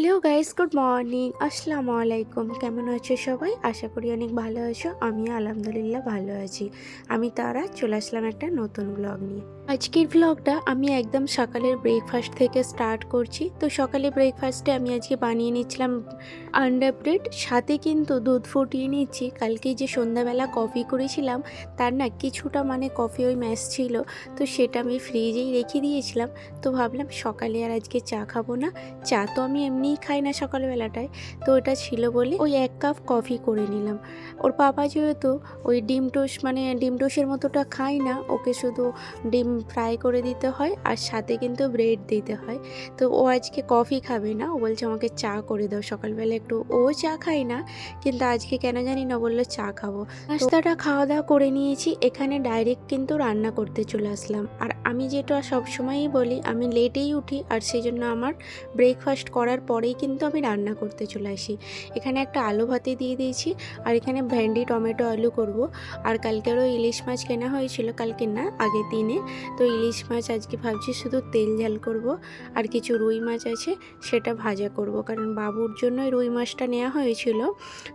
Hello guys good morning আসসালামু আলাইকুম কেমন আছো সবাই? আশা করি অনেক ভালো আছো। আমিও আলহামদুলিল্লাহ ভালো আছি। আমি তারা, চলে আসলাম একটা নতুন ব্লগ নিয়ে। আজকের ব্লগটা আমি একদম সকালের ব্রেকফাস্ট থেকে স্টার্ট করছি। তো সকালে ব্রেকফাস্টে আমি আজকে বানিয়ে নিচ্ছিলাম আন্ডার ব্রেড সাথে কিন্তু দুধ ফুটিয়ে নিচ্ছি। কালকে যে সন্ধ্যাবেলা কফি করেছিলাম, তার না কিছুটা মানে কফি ওই ম্যাশ ছিল, তো সেটা আমি ফ্রিজেই রেখে দিয়েছিলাম। তো ভাবলাম সকালে আর আজকে চা খাব না। চা তো আমি এমনিই খাই না সকালবেলাটায়। তো ওটা ছিল বলে ওই এক কাপ কফি করে নিলাম। ওর পাপা যেহেতু ওই ডিম টোস্ট মানে ডিম টোস্টের মতোটা খাই না, ওকে শুধু ডিম ফ্রাই করে দিতে হয় আর সাথে কিন্তু ব্রেড দিতে হয়। তো ও আজকে কফি খাবে না, ও বলছে আমাকে চা করে দাও। সকালবেলা একটু ও চা খায় না, কিন্তু আজকে কেন জানি না বলল চা খাব। নাস্তাটা খাওয়া দাওয়া করে নিয়েছি, এখানে ডাইরেক্ট কিন্তু রান্না করতে চলে আসলাম। আর আমি যেটা সবসময়ই বলি, আমি লেটেই উঠি আর সেই জন্য আমার ব্রেকফাস্ট করার পরেই কিন্তু আমি রান্না করতে চলে আসি। এখানে একটা আলু ভাতে দিয়ে দিয়েছি আর এখানে ভেন্ডি, টমেটো, আলু করব। আর কালকেরও ইলিশ মাছ কেনা হয়েছিল, কালকে না, আগের দিনে। তো ইলিশ মাছ আজকে ভাবছি শুধু তেল ঝাল করব আর কিছু রুই মাছ আছে সেটা ভাজা করব। কারণ বাবুর জন্য রুই মাছটা নেওয়া হয়েছিল।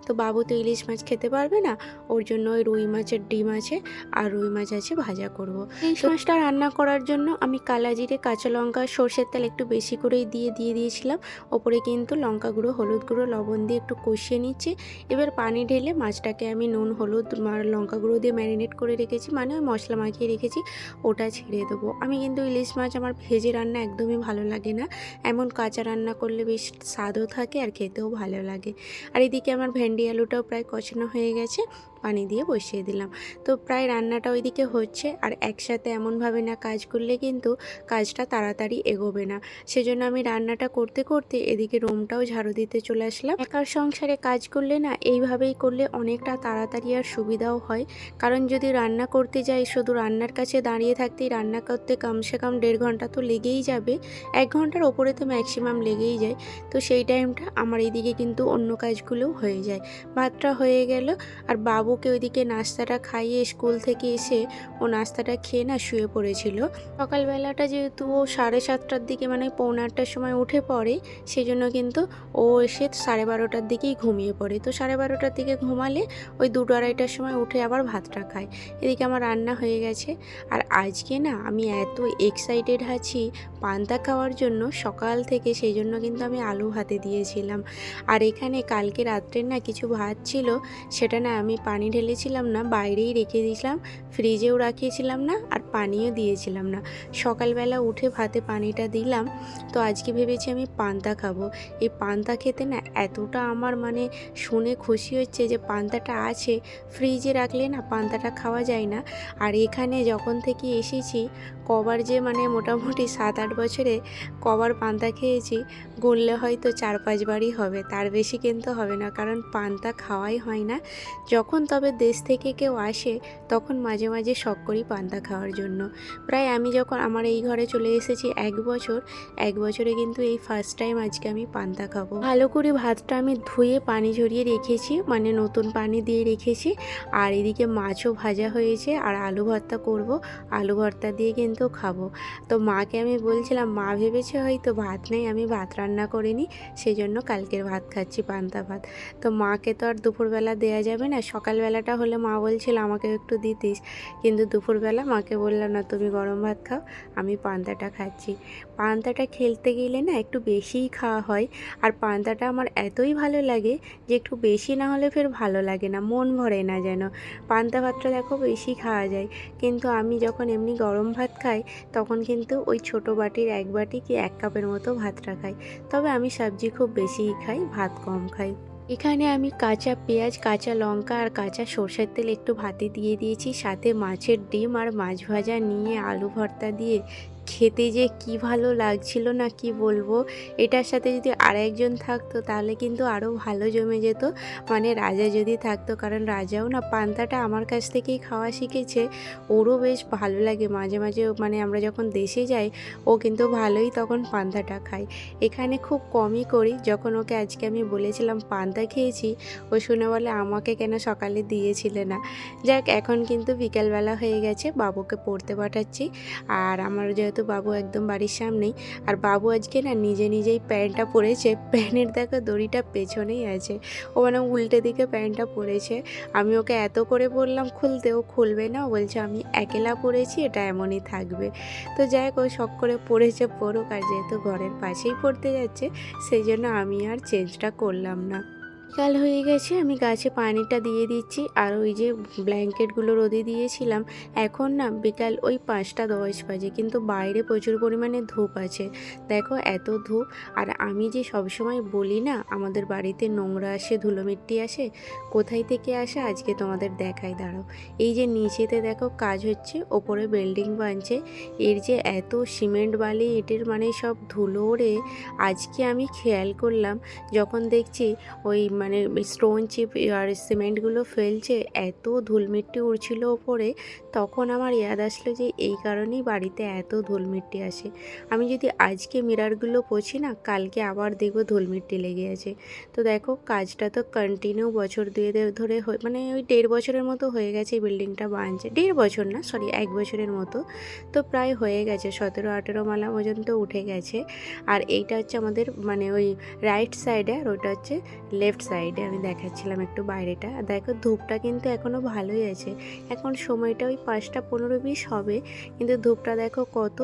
তো বাবু তো ইলিশ মাছ খেতে পারবে না ওর জন্য ওই রুই মাছের ডিম আছে আর রুই মাছ আছে ভাজা করব। ইলিশ মাছটা রান্না করার জন্য আমি কালা জিরে কাঁচা লঙ্কা সর্ষের তেল একটু বেশি করেই দিয়ে দিয়ে দিয়েছিলাম। ওপরে কিন্তু লঙ্কা গুঁড়ো হলুদ গুঁড়ো লবণ দিয়ে একটু কষিয়ে নিচ্ছি। এবার পানি ঢেলে মাছটাকে আমি নুন হলুদ লঙ্কা গুঁড়ো দিয়ে ম্যারিনেট করে রেখেছি। মানে ওই মশলা মাখিয়ে রেখেছি। ওটা ছেড়ে দেবো। আমি কিন্তু ইলিশ মাছ আমার ভেজে রান্না একদমই ভালো লাগে না। এমন কাঁচা রান্না করলে বেশ স্বাদও থাকে আর খেতেও ভালো লাগে। আর এদিকে আমার ভেন্ডি আলুটাও প্রায় কচানো হয়ে গেছে। পানি দিয়ে বসিয়ে দিলাম। তো প্রায় রান্নাটা ওইদিকে হচ্ছে আর একসাথে এমনভাবে না কাজ করলে কিন্তু কাজটা তাড়াতাড়ি এগোবে না। সেজন্য আমি রান্নাটা করতে করতে এদিকে রুমটাও ঝাড়ু দিতে চলে আসলাম। একার সংসারে কাজ করলে না এইভাবেই করলে অনেকটা তাড়াতাড়ি আর সুবিধাও হয়। কারণ যদি রান্না করতে যাই, শুধু রান্নার কাছে দাঁড়িয়ে থাকতেই রান্না করতে কমসে কম দেড় ঘণ্টা তো লেগেই যাবে। এক ঘণ্টার ওপরে তো ম্যাক্সিমাম লেগেই যায়। তো সেই টাইমটা আমার এইদিকে কিন্তু অন্য কাজগুলোও হয়ে যায়। ভাতটা হয়ে গেল আর বাবুকে ওইদিকে নাস্তাটা খাইয়ে স্কুল থেকে এসে ও নাস্তাটা খেয়ে না শুয়ে পড়েছিল। সকালবেলাটা যেহেতু ও সাড়ে সাতটার দিকে মানে পৌনে আটটার সময় উঠে পড়ে সেই জন্য কিন্তু ও এসে সাড়ে বারোটার দিকেই ঘুমিয়ে পড়ে। তো সাড়ে বারোটার দিকে ঘুমালে ওই দুটো আড়াইটার সময় উঠে আবার ভাতটা খায়। এদিকে আমার রান্না হয়ে গেছে। আর আজকে না আমি এত এক্সাইটেড আছি পান্তা খাওয়ার জন্য সকাল থেকে সেই জন্য কিন্তু আমি আলু ভাতে দিয়েছিলাম। আর এখানে কালকে রাত্রের না কিছু ভাত ছিল, সেটা না আমি পানি ঢেলেছিলাম না, বাইরেই রেখে দিয়েছিলাম, ফ্রিজেও রাখিয়েছিলাম না আর পানিও দিয়েছিলাম না। সকালবেলা উঠে ভাতে পানিটা দিলাম, তো আজকে ভেবেছি আমি পান্তা খাব। এই পান্তা খেতে না এতটা আমার মানে শুনে খুশি হচ্ছে যে পান্তাটা আছে, ফ্রিজে রাখলে না পান্তাটা খাওয়া যায় না। আর এখানে যখন থেকে এসেছি, কবার যে মানে মোটামুটি সাত আট বছরে কবার পান্তা খেয়েছি, গুনলে হয়তো চার পাঁচবারই হবে, তার বেশি কিন্তু হবে না, কারণ পান্তা খাওয়াই হয় না। যখন তবে দেশ থেকে কেউ আসে তখন মাঝে মাঝে শখ করি পান্তা খাওয়ার জন্য। প্রায় আমি যখন আমার এই ঘরে চলে এসেছি এক বছর, এক বছরে কিন্তু এই ফার্স্ট টাইম আজকে আমি পান্তা খাব। ভালো করে ভাতটা আমি ধুয়ে পানি ঝরিয়ে রেখেছি মানে নতুন পানি দিয়ে রেখেছি। আর এদিকে মাছও ভাজা হয়েছে আর আলু ভর্তা করব, আলু ভর্তা দিয়ে কিন্তু খাব। তো মাকে আমি বলছিলাম, মা ভেবেছে হয়তো ভাত নেই, আমি ভাত রান্না করিনি সেই জন্য কালকের ভাত খাচ্ছি পান্তা ভাত। তো মাকে তো আর দুপুরবেলা দেওয়া যাবে না সকালবেলাটা হলে মা বলছিল আমাকে একটু দিতিস। কিন্তু দুপুরবেলা মাকে বললাম, না, তুমি গরম ভাত খাও, আমি পান্তাটা খাচ্ছি। পান্তাটা খেলতে গেলে না একটু বেশিই খাওয়া হয়। আর পান্তাটা আমার এতই ভালো লাগে যে একটু বেশি না হলে ফের ভালো লাগে না, মন ভরে না যেন। পান্তা ভাতটা দেখো বেশি খাওয়া যায়। কিন্তু আমি যখন এমনি গরম ভাত খাই, তখন কিন্তু ওই ছোটো বাটির এক বাটি কি এক কাপের মতো ভাতটা খাই। তবে আমি সবজি খুব বেশিই খাই, ভাত কম খাই। এখানে আমি কাঁচা পেঁয়াজ, কাঁচা লঙ্কা আর কাঁচা সর্ষের তেল একটু ভাতে দিয়ে দিয়েছি। সাথে মাছের ডিম আর মাছ ভাজা নিয়ে আলু ভর্তা দিয়ে খেতে যে কি ভালো লাগছিল না কি বলব? এটার সাথে যদি আরেকজন থাকতো তাহলে কিন্তু আরও ভালো জমে যেত। মানে রাজা যদি থাকতো, কারণ রাজাও না পান্তাটা আমার কাছ থেকেই খাওয়া শিখেছে। ওরও বেশ ভালো লাগে। মাঝে মাঝে মানে আমরা যখন দেশে যাই, ও কিন্তু ভালোই তখন পান্তাটা খায়। এখানে খুব কমই করি। যখন ওকে আজকে আমি বলেছিলাম পান্তা খেয়েছি, ও শুনে বলে, আমাকে কেন সকালে দিয়েছিলে না? যাক, এখন কিন্তু বিকেলবেলা হয়ে গেছে। বাবুকে পড়তে পাঠাচ্ছি। আর আমার যেহেতু যেহেতু বাবু একদম বাড়ির সামনেই। আর বাবু আজকে না নিজে নিজেই প্যান্টটা পরেছে। প্যান্টের দেখো দড়িটা পেছনেই আছে। ও মানে উল্টে দিকে প্যান্টটা পরেছে। আমি ওকে এত করে বললাম, খুলতে। ও খুলবে না। বলছে, আমি একেলা পরেছি, এটা এমনই থাকবে। তো যাই হোক, ও শখ করে পরেছে পড়ুক আর যেহেতু ঘরের পাশেই পড়তে যাচ্ছে, সেই জন্য আমি আর চেঞ্জটা করলাম না। বিকাল হয়ে গেছে, আমি গাছে পানিটা দিয়ে দিচ্ছি। আর ওই যে ব্ল্যাঙ্কেটগুলো রোদে দিয়েছিলাম, এখন না বিকাল ওই পাঁচটা দশ বাজে, কিন্তু বাইরে প্রচুর পরিমাণে ধূপ আছে। দেখো এত ধূপ, আর আমি যে সবসময় বলি না, আমাদের বাড়িতে নোংরা আসে ধুলো মিট্টি আসে, কোথায় থেকে আসে আজকে তোমাদের দেখাই, দাঁড়াও। এই যে নিচেতে দেখো কাজ হচ্ছে, ওপরে বিল্ডিং বানছে, এর যে এত সিমেন্ট বালি, এটির মানে সব ধুলো ওড়ে, আজকে আমি খেয়াল করলাম, যখন দেখছি ওই মানে স্টোন চিপ আর সিমেন্টগুলো ফেলছে, এত ধুলমিট্টি উড়ছিল ওপরে, তখন আমার ইয়াদ আসলো যে এই কারণেই বাড়িতে এত ধুলমিট্টি আসে। আমি যদি আজকে মিরারগুলো পছি না, কালকে আবার দেখব ধুলমিট্টি লেগে আছে। তো দেখো, কাজটা তো কন্টিনিউ বছর দুয়ে ধরে মানে ওই দেড় বছরের মতো হয়ে গেছে বিল্ডিংটা বানছে। দেড় বছর না সরি এক বছরের মতো। তো প্রায় হয়ে গেছে, সতেরো, আঠেরো মালা পর্যন্ত উঠে গেছে। আর এইটা হচ্ছে আমাদের মানে ওই রাইট সাইডে আর ওটা হচ্ছে লেফট সাইডে আমি দেখাচ্ছিলাম একটু বাইরেটা। আর দেখো ধূপটা কিন্তু এখনও ভালোই আছে। এখন সময়টা ওই পাঁচটা পনেরো বিশ হবে। কিন্তু ধূপটা দেখো কত।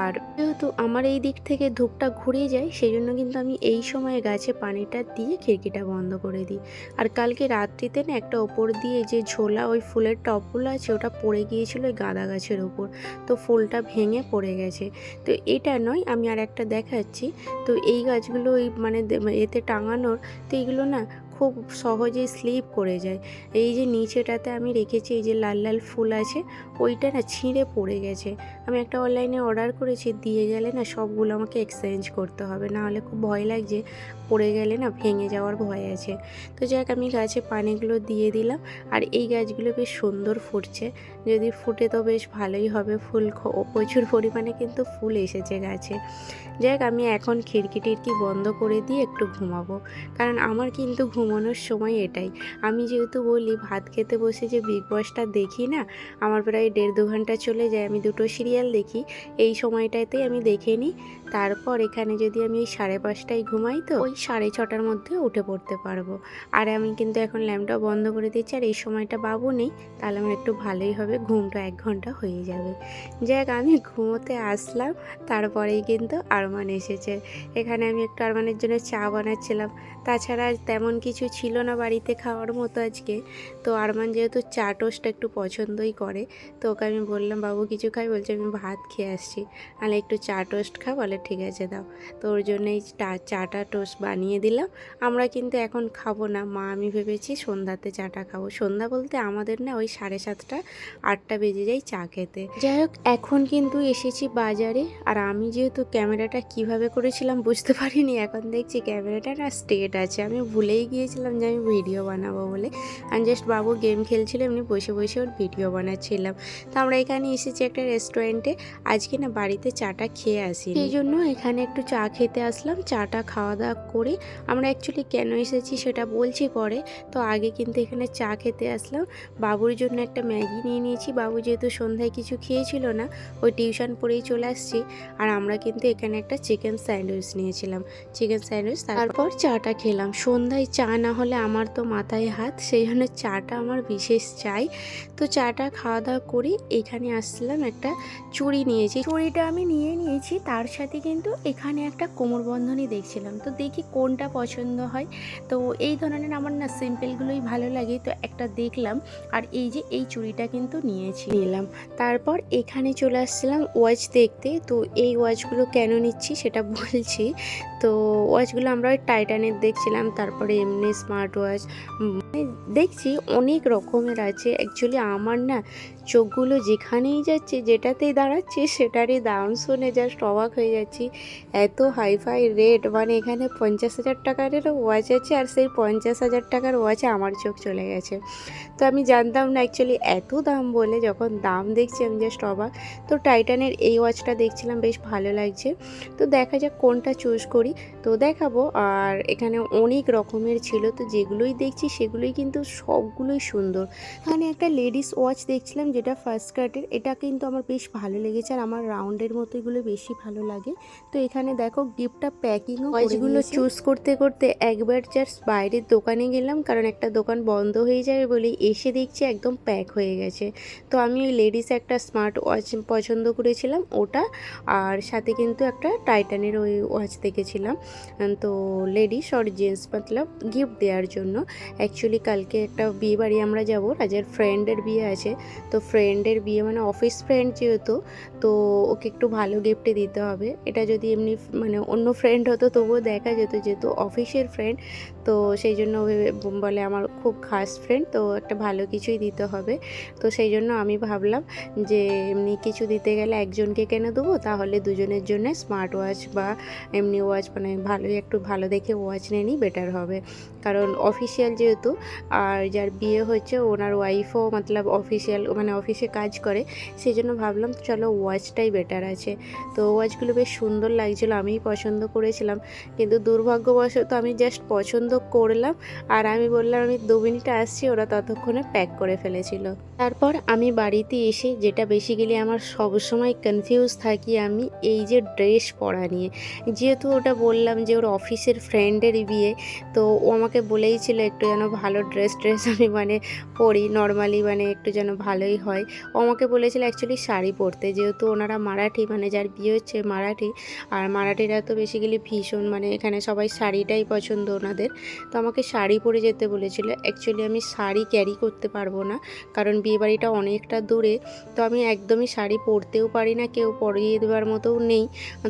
আর যেহেতু আমার এই দিক থেকে ধূপটা ঘুরে যায় সেই জন্য কিন্তু আমি এই সময়ে গাছে পানিটা দিয়ে খিড়কিটা বন্ধ করে দিই। আর কালকে রাত্রিতে না একটা ওপর দিয়ে যে ঝোলা ওই ফুলের টপগুলো আছে, ওটা পড়ে গিয়েছিল ওই গাঁদা গাছের ওপর। তো ফুলটা ভেঙে পড়ে গেছে। তো এটা নয়, আমি আর একটা দেখাচ্ছি। তো এই গাছগুলো ওই মানে এতে টাঙানোর, তো এইগুলো না না খুব সহজেই স্লিপ করে যায়। এই যে নিচেটাতে আমি রেখেছি, এই যে লাল লাল ফুল আছে, ওইটা না ছিঁড়ে পড়ে গেছে। আমি একটা অনলাইনে অর্ডার করেছি, দিয়ে গেলে না সবগুলো আমাকে এক্সচেঞ্জ করতে হবে। না হলে খুব ভয় লাগছে, পড়ে গেলে না ভেঙে যাওয়ার ভয় আছে। তো যাক, আমি গাছে পানিগুলো দিয়ে দিলাম, আর এই গাছগুলো বেশ সুন্দর ফুটছে। যদি ফুটে তো বেশ ভালোই হবে, ফুল প্রচুর পরিমাণে কিন্তু ফুল এসেছে গাছে। যাক, আমি এখন খিড়কি টিড়কি বন্ধ করে দিয়ে একটু ঘুমাবো। কারণ আমার কিন্তু ঘুমানোর সময় এটাই। আমি যেহেতু বলি, ভাত খেতে বসে যে বিগ বসটা দেখি না, আমার প্রায় দেড় দু ঘণ্টা চলে যায়। আমি দুটো সিরিয়াল দেখি, এই সময়টাতেই আমি দেখে নিই। তারপর এখানে যদি আমি ওই সাড়ে পাঁচটায় ঘুমাই তো, ওই সাড়ে ছটার মধ্যে উঠে পড়তে পারব। আর আমি কিন্তু এখন ল্যাম্পটা বন্ধ করে দিচ্ছি, আর এই সময়টা বাবু নেই, তাহলে আমার একটু ভালোই হবে, ঘুমটা এক ঘণ্টা হয়ে যাবে। যাক, আমি ঘুমোতে আসলাম, তারপরেই কিন্তু আরমান এসেছে। এখানে আমি একটু আরমানের জন্য চা বানাচ্ছিলাম। তাছাড়া তেমন কিছু ছিল না বাড়িতে খাওয়ার মতো আজকে। তো আরমান যেহেতু চা টোস্ট একটু পছন্দই করে, তো ওকে আমি বললাম, বাবু কিছু খাই? বলছে, আমি ভাত খেয়ে আসছি। তাহলে একটু চা টোস্ট খা বলে ঠিক আছে, দাও। তো ওর জন্য এই টা- চাটা টোস্ট বানিয়ে দিলাম। আমরা কিন্তু এখন খাব না। মা, আমি ভেবেছি সন্ধ্যাতে চাটা খাব। সন্ধ্যা বলতে আমাদের না ওই সাড়ে সাতটা, আটটা বেজে যায় চা খেতে। যাই হোক, এখন কিন্তু এসেছি বাজারে। আর আমি যেহেতু ক্যামেরাটা কীভাবে করেছিলাম বুঝতে পারিনি, এখন দেখছি ক্যামেরাটা না স্টেট আছে। আমি ভুলেই গিয়েছিলাম যে আমি ভিডিও বানাবো বলে। আমি জাস্ট বাবু গেম খেলছিল এমনি বসে বসে ওর ভিডিও বানাচ্ছিলাম। তো আমরা এখানে এসেছি একটা রেস্টুরেন্টে আজকে না বাড়িতে চাটা খেয়ে আসি সেই জন্য এখানে একটু চা খেতে আসলাম। চাটা খাওয়া দাওয়া করে আমরা অ্যাকচুয়ালি কেন এসেছি সেটা বলছি পরে। তো আগে কিন্তু এখানে চা খেতে আসলাম। বাবুর জন্য একটা ম্যাগি নিয়ে নিয়েছি। বাবু যেহেতু সন্ধ্যায় কিছু খেয়েছিল না ওই টিউশন পরেই চলে আসছি। আর আমরা কিন্তু এখানে একটা চিকেন স্যান্ডউইচ নিয়েছিলাম। চিকেন স্যান্ডউইচ তারপর? চাটা খেলাম। সন্ধ্যায় চা না হলে আমার তো মাথায় হাত, সেই জন্য চাটা আমার বিশেষ চাই। তো চাটা খাওয়া দাওয়া করি, এখানে আসলাম একটা চুড়ি নিয়েছি। চুড়িটা আমি নিয়ে নিয়েছি, তার সাথে কিন্তু এখানে একটা কোমরবন্ধনী দেখছিলাম। তো দেখি কোনটা পছন্দ হয়। তো এই ধরনের আমার না সিম্পলগুলোই ভালো লাগে, তো একটা দেখলাম। আর এই যে এই চুড়িটা কিন্তু নিয়েছি। নিলাম। তারপর এখানে চলে আসছিলাম ওয়াচ দেখতে। তো এই ওয়াচগুলো কেন নিচ্ছি সেটা বলছি। তো ওয়াচগুলো আমরা ওই টাইটানের দেখছিলাম, তারপরে এমনি স্মার্ট ওয়াচ দেখছি অনেক রকমের আছে। অ্যাকচুয়ালি আমার না চোখগুলো যেখানেই যাচ্ছে, যেটাতেই দাঁড়াচ্ছে, সেটারই দাম শুনে জাস্ট অবাক হয়ে যাচ্ছি। এত হাইফাই রেট মানে এখানে পঞ্চাশ হাজার টাকারেরও ওয়াচ আছে আর সেই পঞ্চাশ হাজার টাকার ওয়াচে আমার চোখ চলে গেছে। তো আমি জানতাম না অ্যাকচুয়ালি এত দাম বলে যখন দাম দেখছি আমি জাস্ট অবাক। তো টাইটানের এই ওয়াচটা দেখছিলাম, বেশ ভালো লাগছে। তো দেখা যাক কোনটা চুজ করি। তো দেখাবো, আর এখানে অনেক রকমের ছিল। তো যেগুলোই দেখছি সেগুলোই কিন্তু সবগুলোই সুন্দর। এখানে একটা লেডিস ওয়াচ দেখছিলাম যেটা ফার্স্ট কাটের এটা কিন্তু আমার বেশ ভালো লেগেছে আর আমার রাউন্ডের মতো এগুলো বেশি ভালো লাগে। তো এখানে দেখো গিফটটা প্যাকিংও ওয়াচগুলো চুজ করতে করতে একবার জাস্ট বাইরের দোকানে গেলাম কারণ একটা দোকান বন্ধ হয়ে যাবে বলে এসে দেখছি একদম প্যাক হয়ে গেছে। তো আমি ওই লেডিস একটা স্মার্ট ওয়াচ পছন্দ করেছিলাম ওটা আর সাথে কিন্তু একটা টাইটানের ওই ওয়াচ দেখেছিলাম। তো লেডিস আর জেন্টস মতলব গিফট দেওয়ার জন্য। অ্যাকচুয়ালি কালকে একটা বিয়ে বাড়ি আমরা যাব, রাজার ফ্রেন্ডের বিয়ে আছে। তো ফ্রেন্ডের বিয়ে মানে অফিস ফ্রেন্ড যেহেতু, তো ওকে একটু ভালো গিফটে দিতে হবে। এটা যদি এমনি মানে অন্য ফ্রেন্ড হতো তবুও দেখা যেত যেহেতু অফিসের ফ্রেন্ড তো সেই জন্য বলে আমার খুব খাস ফ্রেন্ড তো একটা ভালো কিছুই দিতে হবে। তো সেই জন্য আমি ভাবলাম যে এমনি কিছু দিতে গেলে একজনকে কেন দেবো? তাহলে দুজনের জন্য স্মার্ট ওয়াচ বা এমনি ওয়াচ মানে ভালোই একটু ভালো দেখে ওয়াচ নিয়ে নিই বেটার হবে। কারণ অফিসিয়াল যেহেতু আর যার বিয়ে হচ্ছে ওনার ওয়াইফও মতলব অফিসিয়াল মানে অফিসে কাজ করে। সেই জন্য ভাবলাম, চলো ওয়াচটাই বেটার আছে। তো ওয়াচগুলো বেশ সুন্দর লাগছিল, আমিই পছন্দ করেছিলাম। কিন্তু দুর্ভাগ্যবশত আমি জাস্ট পছন্দ করলাম, আর আমি বললাম, আমি দু মিনিট আসছি। ওরা ততক্ষণে প্যাক করে ফেলেছিল। তারপর আমি বাড়িতে এসে, যেটা বেসিক্যালি আমার সবসময় কনফিউজ থাকি, আমি এই যে ড্রেস পরা নিয়ে। যেহেতু ওটা বললাম যে ওর অফিসের ফ্রেন্ডের বিয়ে, তো ও আমাকে বলেই ছিল একটু যেন ভালো ড্রেস ট্রেস আমি মানে পরি নর্মালি মানে একটু যেন ভালোই হয়। ও আমাকে বলেছিল অ্যাকচুয়ালি শাড়ি পরতে যেহেতু ওনারা মারাঠি মানে যার বিয়ে হচ্ছে মারাঠি, আর মারাঠিরা তো বেসিক্যালি ভীষণ মানে এখানে সবাই শাড়িটাই পছন্দ ওনাদের। তো আমাকে শাড়ি পরে যেতে বলেছিল অ্যাকচুয়ালি আমি শাড়ি ক্যারি করতে পারব না, কারণ বিয়েবাড়িটা অনেকটা দূরে, তো আমি একদমই শাড়ি পরতেও পারি না, কেউ পরিয়ে দেওয়ার মতোও নেই,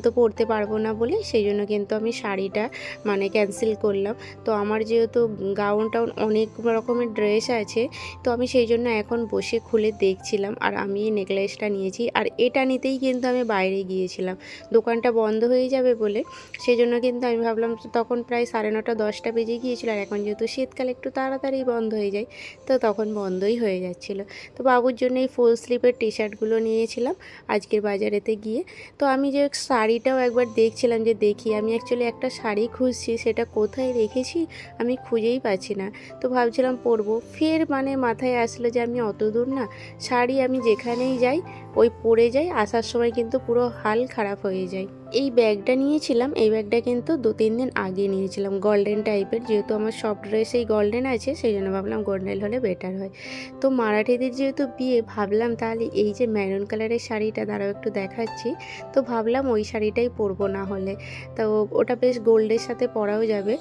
তো পরতে পারব না বলে সেই জন্য কিন্তু আমি শাড়িটা মানে ক্যান্সেল করলাম। তো আমার যেহেতু গাউন টাউন অনেক রকমের ড্রেস আছে। তো আমি সেই জন্য এখন বসে খুলে দেখছিলাম আর আমি এই নেকলেসটা নিয়েছি। আর এটা নিতেই কিন্তু আমি বাইরে গিয়েছিলাম। দোকানটা বন্ধ হয়ে যাবে বলে সেই জন্য কিন্তু আমি ভাবলাম তখন প্রায় সাড়ে নটা, দশটা বেজে গিয়েছিল আর এখন যেহেতু শীতকাল একটু তাড়াতাড়ি বন্ধ হয়ে যায়, তো তখন বন্ধই হয়ে যাচ্ছিল। তো বাবুর জন্য এই ফুল স্লিপের টি শার্টগুলো নিয়েছিলাম আজকের বাজারেতে গিয়ে। তো আমি যে শাড়িটাও একবার দেখছিলাম যে দেখি, আমি অ্যাকচুয়ালি একটা শাড়ি খুঁজছি, সেটা কোথায় রেখেছি আমি খুঁজেই পাচ্ছি না। তো ভাবছিলাম পরবো। ফের মানে মাথায় আসলো যে আমি অত দূর না, শাড়ি আমি যেখানেই যাই ওই পরে যায়, আসার সময় কিন্তু পুরো হাল খারাপ হয়ে যায়। এই ব্যাগটা নিয়েছিলাম, এই ব্যাগটা কিন্তু দু তিন দিন আগে নিয়েছিলাম গোল্ডেন টাইপের যেহেতু আমার সব ড্রেসেই গোল্ডেন আছে, সেই জন্য ভাবলাম গোল্ডেন হলে বেটার হয়। তো মারাঠিদের যেহেতু বিয়ে, ভাবলাম তাহলে এই যে ম্যারুন কালারের শাড়িটা, দাঁড়াও একটু দেখাচ্ছি। তো ভাবলাম ওই শাড়িটাই পরবো না হলে। তো ওটা বেশ গোল্ডের সাথে পরাও যাবে,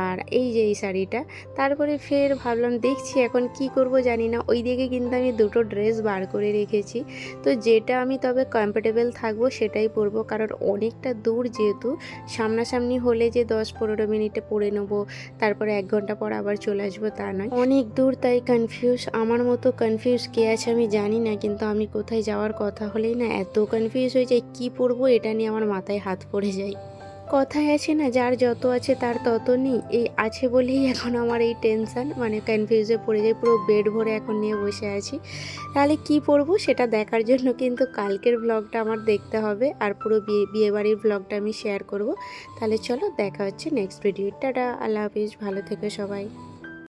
আর এই যে এই শাড়িটা। তারপরে ফের ভাবলাম, দেখছি এখন কি করব জানি না। ওই দিকে কিন্তু আমি দুটো ড্রেস বার করে রেখেছি। তো যেটা আমি তবে কমফোর্টেবল থাকব সেটাই পরবো। কারণ অনেকটা দূর যেহেতু, সামনাসামনি হলে যে দশ পনেরো মিনিটে পরে নেব, তারপরে এক ঘণ্টা পর আবার চলে আসব তা নয়। অনেক দূর তাই কনফিউজ আমার মতো কনফিউজ কে আছে আমি জানি না, কিন্তু আমি কোথায় যাওয়ার কথা হলেই না এত কনফিউজ হয়ে যায় কী পরবো এটা নিয়ে আমার মাথায় হাত পড়ে যায়। কথায় আছে না, যার যত আছে তার তত নেই এই আছে বলেই এখন আমার এই টেনশান মানে কনফিউজে পড়ে যায় পুরো বেড ভরে এখন নিয়ে বসে আছি। তাহলে কি পরবো সেটা দেখার জন্য কিন্তু কালকের ব্লগটা আমার দেখতে হবে, আর পুরো বিয়ে, বিয়েবাড়ির ব্লগটা আমি শেয়ার করব। তাহলে চলো দেখা হচ্ছে নেক্সট ভিডিও টাটা, আল্লাহ হাফিজ, ভালো থেকো সবাই।